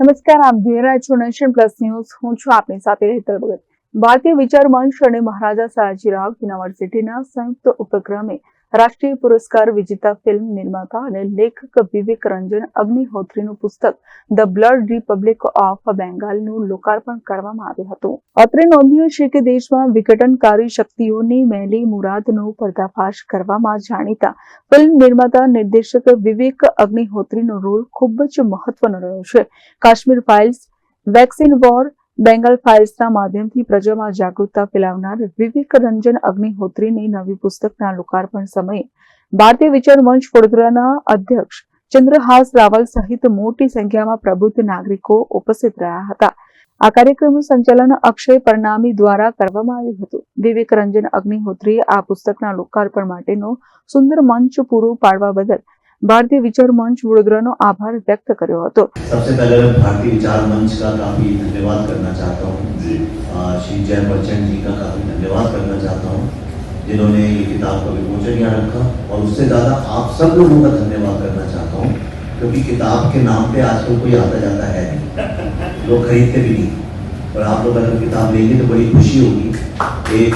નમસ્કાર, આપ જોઈ રહ્યા છો નેશન પ્લસ ન્યૂઝ. હું છું આપની સાથે હેતલ ભગત. ભારતીય વિચાર મંચ અને મહારાજા સયાજીરાવ યુનિવર્સિટીના સંયુક્ત ઉપક્રમે રાષ્ટ્રીય પુરસ્કાર વિજેતા ફિલ્મ નિર્માતા અને લેખક વિવેક રંજન અગ્નિહોત્રીનું પુસ્તક ધ બ્લડ રિપબ્લિક ઓફ બેંગાલનું લોકાર્પણ કરવામાં આવ્યું હતું. અત્રે નોંધ્યું છે કે દેશમાં વિઘટનકારી શક્તિઓની મહેલી મુરાદનો પર્દાફાશ કરવામાં જાણીતા ફિલ્મ નિર્માતા નિર્દેશક વિવેક અગ્નિહોત્રીનો રોલ ખૂબ જ મહત્વનો રહ્યો છે. Kashmir files, vaccine war Bengal ફાઇલ્સના માધ્યમથી પ્રજામાં જાગૃતતા ફેલાવનાર વિવેક રંજન અગ્નિહોત્રીની નવી પુસ્તકના લોકાર્પણ સમયે ભારતીય વિચાર મંચ વડોદરાના અધ્યક્ષ ચંદ્રહાસ રાવલ સહિત મોટી સંખ્યામાં પ્રબુદ્ધ નાગરિકો ઉપસ્થિત રહ્યા હતા. આ કાર્યક્રમનું સંચાલન અક્ષય પરનામી દ્વારા કરવામાં આવ્યું હતું. વિવેક રંજન અગ્નિહોત્રીએ આ પુસ્તકના લોકાર્પણ માટેનો સુંદર મંચ પૂરો પાડવા બદલ ભારતીય વિચાર મંચ વડોદરાનો આભાર વ્યક્ત કર્યો હતો सबसे पहले मैं भारतीय विचार मंच का काफ़ी धन्यवाद करना चाहता हूँ जी अ, श्री जय बच्चन जी का काफ़ी धन्यवाद करना चाहता हूँ जिन्होंने ये किताब का विमोचन यहाँ रखा और उससे ज़्यादा आप सब लोगों का धन्यवाद करना चाहता हूँ क्योंकि किताब के नाम पे आजकल कोई आता जाता है नहीं लोग खरीदते भी नहीं और आप लोग अगर किताब लेंगे तो बड़ी खुशी होगी एक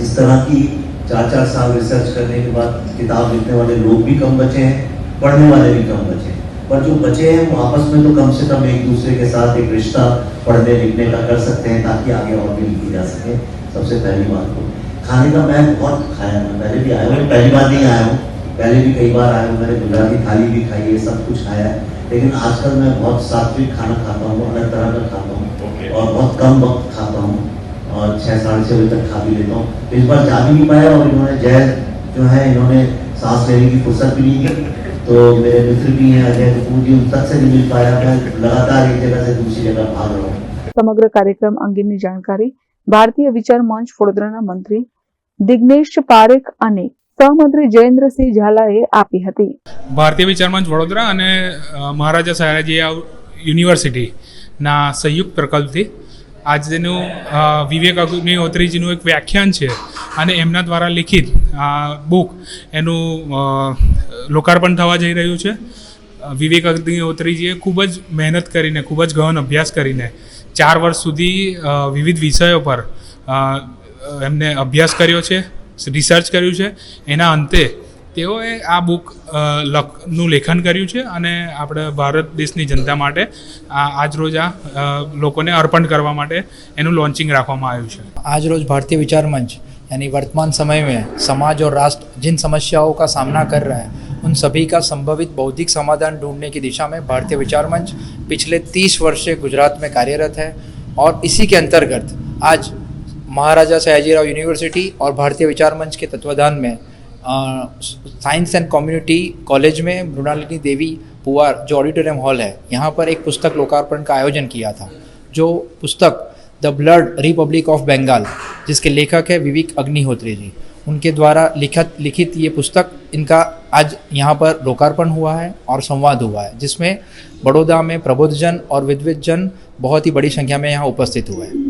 इस तरह की चार चार साल रिसर्च करने के बाद किताब लिखने वाले लोग भी कम बचे हैं पढ़ने वाले भी कम बचे हैं। पर जो बचे हैं वो आपस में तो कम से कम एक दूसरे के साथ एक रिश्ता पढ़ने लिखने का कर सकते हैं ताकि आगे और भी लिखी जा सके। सबसे पहली बात तो खाने का मैं बहुत खाया मैं पहले भी आया हूँ। पहली बार नहीं आया हूँ पहले भी कई बार आया हूँ मैंने गुजराती थाली भी खाई है सब कुछ खाया है। लेकिन आजकल मैं बहुत सात्विक खाना खाता हूँ अलग तरह का खाता हूँ और बहुत कम वक्त खाता हूँ। और छः साढ़े छः बजे तक खा भी लेता हूँ तो इस बार जा भी नहीं पाया और इन्होंने जय जो है इन्होंने सांस लेने की फुर्सत भी नहीं दी तो मेरे मित्र भी हैं अजय कपूर जी उन तक से नहीं मिल पाया मैं लगातार एक जगह से दूसरी जगह भाग रहा हूँ સમગ્ર કાર્યક્રમ અંગેની જાણકારી ભારતીય વિચાર મંચ વડોદરાના મંત્રી દિગ્નેશ પારેખ અને સહમંત્રી જયેન્દ્રસિંહ ઝાલાએ આપી હતી ભારતીય વિચાર મંચ વડોદરા અને અ, મહારાજા સયાજીરાવ યુનિવર્સિટીના સંયુક્ત પ્રકલ્પથી આજનું વિવેક અગ્નિહોત્રીજીનું એક વ્યાખ્યાન છે અને એમના દ્વારા લિખિત આ બુક એનું લોકાર્પણ થવા જઈ રહ્યું છે. વિવેક અગ્નિહોત્રીજીએ ખૂબ જ મહેનત કરીને, ખૂબ જ ગહન અભ્યાસ કરીને ચાર વર્ષ સુધી વિવિધ વિષયો પર એમને અભ્યાસ કર્યો છે, રિસર્ચ કર્યું છે. એના અંતે તેઓએ આ બુક અ, લખ નું લેખન કર્યું છે અને આપણે ભારત દેશની જનતા માટે આ આજ રોજ આ અ, લોકોને અર્પણ કરવા માટે એનું લોન્ચિંગ રાખવામાં આવ્યું છે आज रोज भारतीय विचार मंच यानी वर्तमान समय में समाज और राष्ट्र जिन समस्याओं का सामना कर रहा है उन सभी का संभवित बौद्धिक समाधान ढूंढने की दिशा में भारतीय विचार मंच पिछले तीस वर्ष से गुजरात में कार्यरत है और इसी के अंतर्गत आज महाराजा सयाजीराव यूनिवर्सिटी और भारतीय विचार मंच के तत्वाधान में साइंस एंड कम्युनिटी कॉलेज में मृणालिनी देवी पुआर, जो ऑडिटोरियम हॉल है, यहाँ पर एक पुस्तक लोकार्पण का आयोजन किया था, जो पुस्तक the blood republic of Bengal, जिसके लेखक है विवेक अग्निहोत्री जी। उनके द्वारा लिखित लिखित ये पुस्तक इनका आज यहाँ पर लोकार्पण हुआ है और संवाद हुआ है, जिसमें बड़ौदा में प्रबोधजन और विद्वजन बहुत ही बड़ी संख्या में यहाँ उपस्थित हुए हैं।